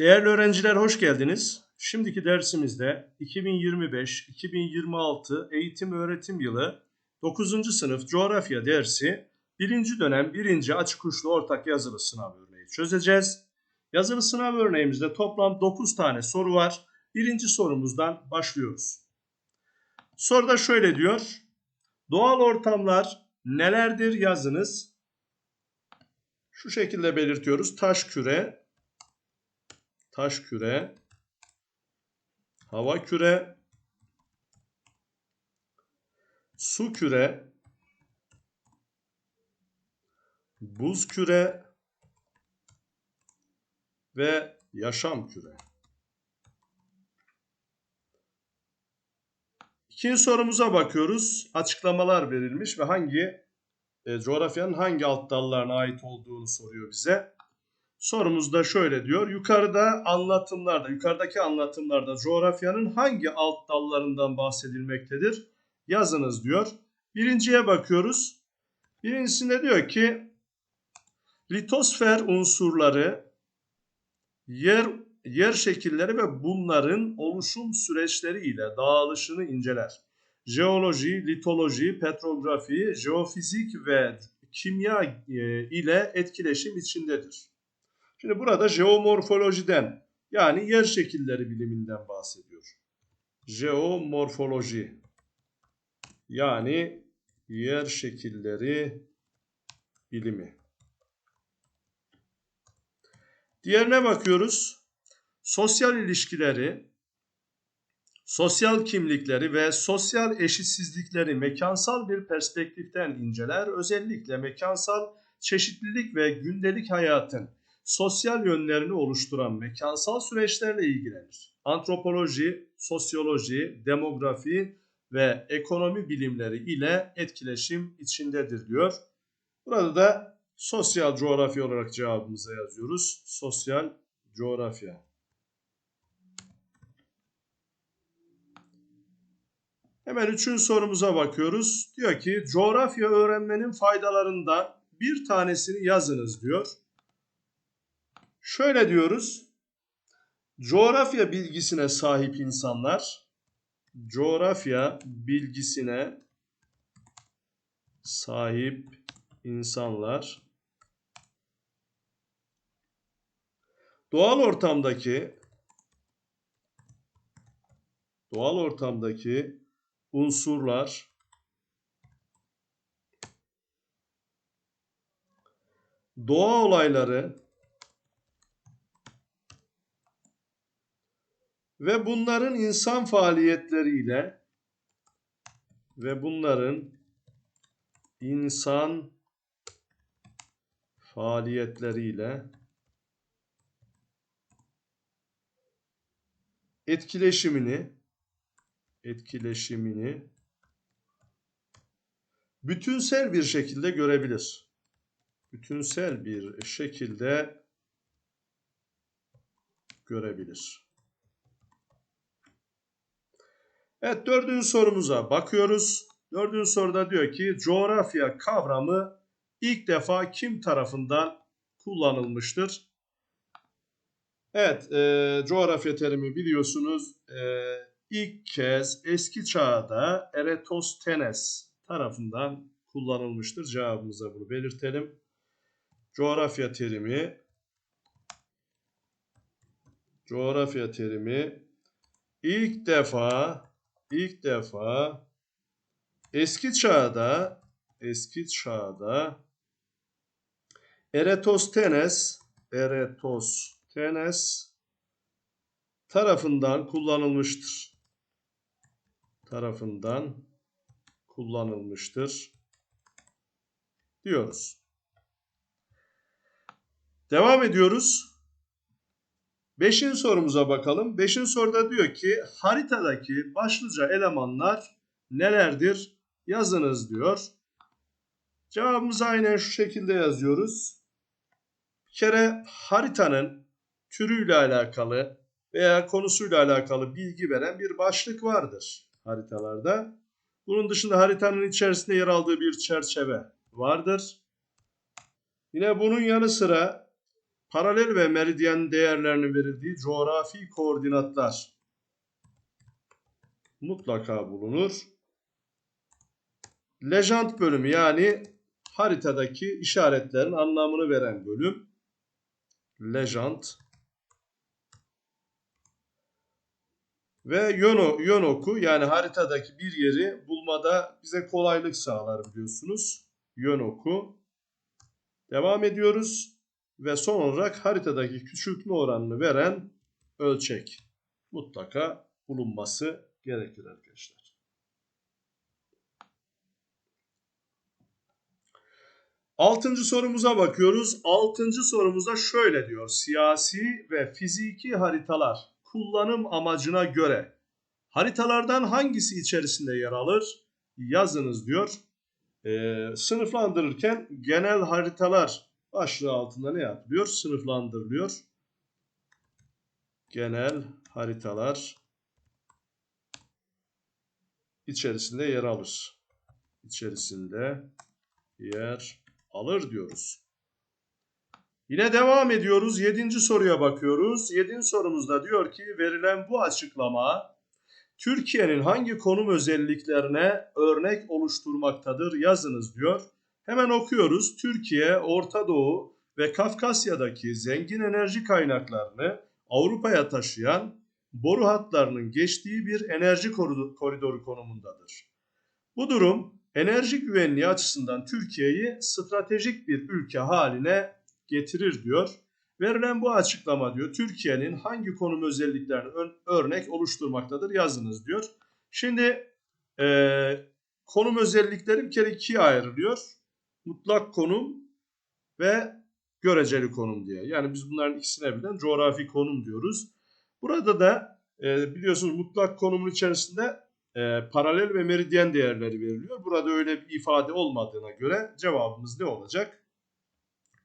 Değerli öğrenciler hoş geldiniz. Şimdiki dersimizde 2025-2026 eğitim öğretim yılı 9. sınıf coğrafya dersi 1. dönem 1. açık uçlu ortak yazılı sınav örneği çözeceğiz. Yazılı sınav örneğimizde toplam 9 tane soru var. Birinci sorumuzdan başlıyoruz. Soruda şöyle diyor. Doğal ortamlar nelerdir yazınız. Şu şekilde belirtiyoruz. Taş küre, taş küre, hava küre, su küre, buz küre ve yaşam küre. İkinci sorumuza bakıyoruz. Açıklamalar verilmiş ve hangi e, coğrafyanın hangi alt dallarına ait olduğunu soruyor bize. Sorumuzda şöyle diyor. Yukarıda anlatımlarda, yukarıdaki anlatımlarda coğrafyanın hangi alt dallarından bahsedilmektedir? Yazınız diyor. Birinciye bakıyoruz. Birincisinde diyor ki litosfer unsurları yer yer şekilleri ve bunların oluşum süreçleri ile dağılışını inceler. Jeoloji, litoloji, petrografi, jeofizik ve kimya e, ile etkileşim içindedir. Şimdi burada jeomorfolojiden yani yer şekilleri biliminden bahsediyor. Jeomorfoloji yani yer şekilleri bilimi. Diğerine bakıyoruz. Sosyal ilişkileri, sosyal kimlikleri ve sosyal eşitsizlikleri mekansal bir perspektiften inceler. Özellikle mekansal çeşitlilik ve gündelik hayatın sosyal yönlerini oluşturan mekansal süreçlerle ilgilenir. Antropoloji, sosyoloji, demografi ve ekonomi bilimleri ile etkileşim içindedir diyor. Burada da sosyal coğrafya olarak cevabımıza yazıyoruz. Sosyal coğrafya. Hemen üçüncü sorumuza bakıyoruz. Diyor ki coğrafya öğrenmenin faydalarından bir tanesini yazınız diyor. Şöyle diyoruz. Coğrafya bilgisine sahip insanlar coğrafya bilgisine sahip insanlar doğal ortamdaki doğal ortamdaki unsurlar doğa olayları ve bunların insan faaliyetleriyle ve bunların insan faaliyetleriyle etkileşimini etkileşimini bütünsel bir şekilde görebilir. Bütünsel bir şekilde görebilir. Evet dördüncü sorumuza bakıyoruz. Dördüncü soruda diyor ki coğrafya kavramı ilk defa kim tarafından kullanılmıştır? Evet e, coğrafya terimi biliyorsunuz. E, ilk kez eski çağda Eratosthenes tarafından kullanılmıştır. Cevabımıza bunu belirtelim. Coğrafya terimi coğrafya terimi ilk defa ilk defa eski çağda eski çağda Eratosthenes Eratosthenes tarafından kullanılmıştır. Tarafından kullanılmıştır diyoruz. Devam ediyoruz. Beşinci sorumuza bakalım. Beşinci soruda diyor ki haritadaki başlıca elemanlar nelerdir? Yazınız diyor. Cevabımızı aynen şu şekilde yazıyoruz. Bir kere haritanın türüyle alakalı veya konusuyla alakalı bilgi veren bir başlık vardır haritalarda. Bunun dışında haritanın içerisinde yer aldığı bir çerçeve vardır. Yine bunun yanı sıra paralel ve meridyen değerlerinin verildiği coğrafi koordinatlar mutlaka bulunur. Lejant bölümü yani haritadaki işaretlerin anlamını veren bölüm. Lejant ve yön, yön oku yani haritadaki bir yeri bulmada bize kolaylık sağlar biliyorsunuz. Yön oku. Devam ediyoruz ve son olarak haritadaki küçültme oranını veren ölçek mutlaka bulunması gerekir arkadaşlar. Altıncı sorumuza bakıyoruz. Altıncı sorumuzda şöyle diyor. Siyasi ve fiziki haritalar kullanım amacına göre haritalardan hangisi içerisinde yer alır? Yazınız diyor. Ee, sınıflandırırken genel haritalar başlığı altında ne yapılıyor? Sınıflandırılıyor. Genel haritalar içerisinde yer alır. İçerisinde yer alır diyoruz. Yine devam ediyoruz. Yedinci soruya bakıyoruz. Yedinci sorumuzda diyor ki verilen bu açıklama Türkiye'nin hangi konum özelliklerine örnek oluşturmaktadır yazınız diyor. Hemen okuyoruz. Türkiye, Orta Doğu ve Kafkasya'daki zengin enerji kaynaklarını Avrupa'ya taşıyan boru hatlarının geçtiği bir enerji koridoru konumundadır. Bu durum enerji güvenliği açısından Türkiye'yi stratejik bir ülke haline getirir diyor. Verilen bu açıklama diyor Türkiye'nin hangi konum özelliklerini örnek oluşturmaktadır yazınız diyor. Şimdi e, konum özellikleri bir kere ikiye ayrılıyor. Mutlak konum ve göreceli konum diye. Yani biz bunların ikisine birden coğrafi konum diyoruz. Burada da e, biliyorsunuz mutlak konumun içerisinde e, paralel ve meridyen değerleri veriliyor. Burada öyle bir ifade olmadığına göre cevabımız ne olacak?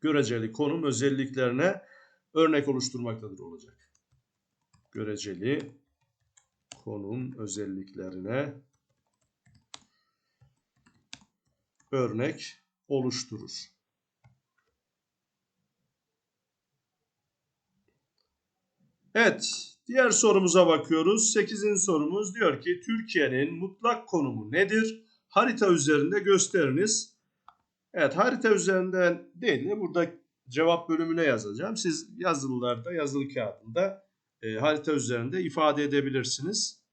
Göreceli konum özelliklerine örnek oluşturmaktadır olacak. Göreceli konum özelliklerine örnek oluşturur. Evet, diğer sorumuza bakıyoruz. 8. sorumuz diyor ki Türkiye'nin mutlak konumu nedir? Harita üzerinde gösteriniz. Evet, harita üzerinden değil de burada cevap bölümüne yazacağım. Siz yazılılarda, yazılı kağıdında e, harita üzerinde ifade edebilirsiniz.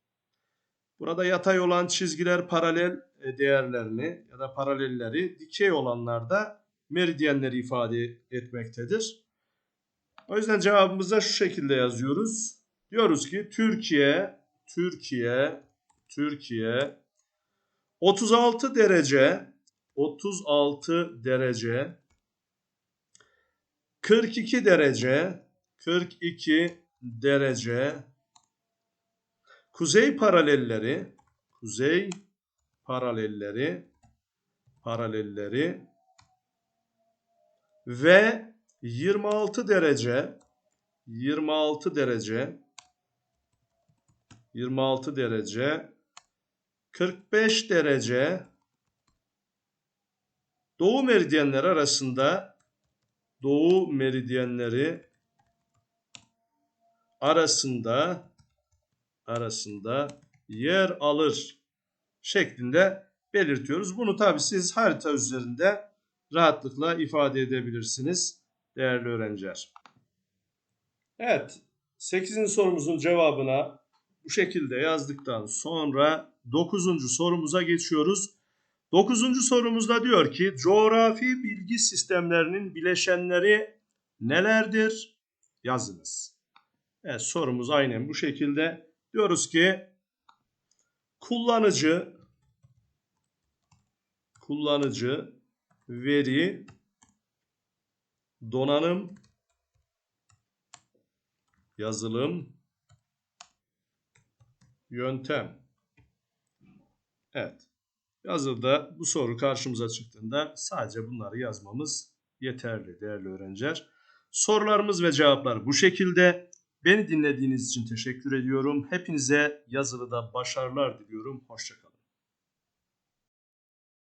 Burada yatay olan çizgiler paralel e, değerlerini ya da paralelleri, dikey olanlarda meridyenleri ifade etmektedir. O yüzden cevabımıza şu şekilde yazıyoruz. Diyoruz ki Türkiye, Türkiye, Türkiye 36 derece, 36 derece, 42 derece, 42 derece, kuzey paralelleri, kuzey paralelleri, paralelleri ve 26 derece 26 derece 26 derece 45 derece doğu meridyenleri arasında doğu meridyenleri arasında arasında yer alır şeklinde belirtiyoruz. Bunu tabi siz harita üzerinde rahatlıkla ifade edebilirsiniz değerli öğrenciler. Evet 8. sorumuzun cevabına bu şekilde yazdıktan sonra 9. sorumuza geçiyoruz. 9. sorumuzda diyor ki coğrafi bilgi sistemlerinin bileşenleri nelerdir? Yazınız. Evet sorumuz aynen bu şekilde. Diyoruz ki kullanıcı kullanıcı veri donanım yazılım yöntem Evet. Yazıda bu soru karşımıza çıktığında sadece bunları yazmamız yeterli değerli öğrenciler. Sorularımız ve cevaplar bu şekilde. Beni dinlediğiniz için teşekkür ediyorum. Hepinize yazılıda başarılar diliyorum. Hoşçakalın.